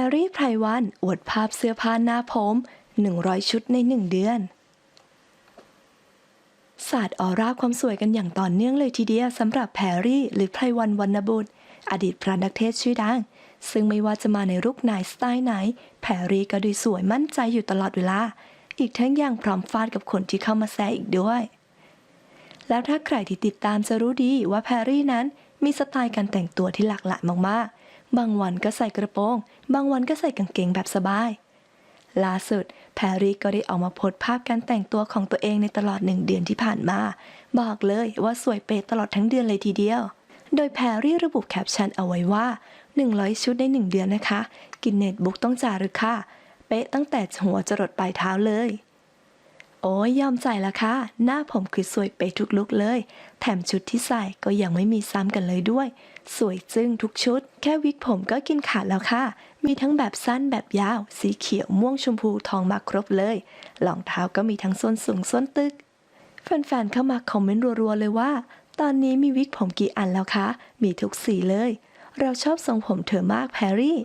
รรี่ไพรวันอวดภาพเสื้อผ้าหน้าผม 100 ชุดใน 1 เดือน ศาสาดออร่าความสวยกันอย่างต่อเนื่องเลยทีเดียวสำหรับแพรรี่หรือไพรวันวรรณบุตร อดีตพระนักเทศชื่อดัง ซึ่งไม่ว่าจะมาในรูปไหนสไตล์ไหน แพรรี่ก็ดูสวยมั่นใจอยู่ตลอดเวลา อีกทั้งยังพร้อมฟาดกับคนที่เข้ามาแซะอีกด้วย แล้วถ้าใครที่ติดตามจะรู้ดีว่าแพรรี่นั้นมีสไตล์การแต่งตัวที่หลากหลายมากๆบางวันก็ใส่กระโปรง บางวันก็ใส่กางเกงแบบสบาย ล่าสุด แพรรี่ก็ได้ออกมาโพสภาพการแต่งตัวของตัวเองในตลอดหนึ่งเดือนที่ผ่านมา บอกเลยว่าสวยเป๊ะตลอดทั้งเดือนเลยทีเดียว โดยแพรรี่ระบุแคปชั่นเอาไว้ว่า 100 ชุดในหนึ่งเดือนนะคะ กินเน็ตบุ๊กต้องจารึกค่ะ เป๊ะตั้งแต่หัวจรดปลายเท้าเลย โอ้ยยอมใจละค่ะ หน้าผมคือสวยเป๊ะทุกลุกเลย แถมชุดที่ใส่ก็ยังไม่มีซ้ำกันเลยด้วย สวยจึ้งทุกชุด แค่วิกผมก็กินขาดแล้วค่ะ มีทั้งแบบสั้นแบบยาว สีเขียวม่วงชมพูทองมาครบเลยรองเท้าก็มีทั้งส้นสูงส้นตึก แฟนๆเข้ามาคอมเมนต์รัวๆเลยว่า ตอนนี้มีวิกผมกี่อันแล้วคะ มีทุกสีเลย เราชอบทรงผมเธอมากแพรรี่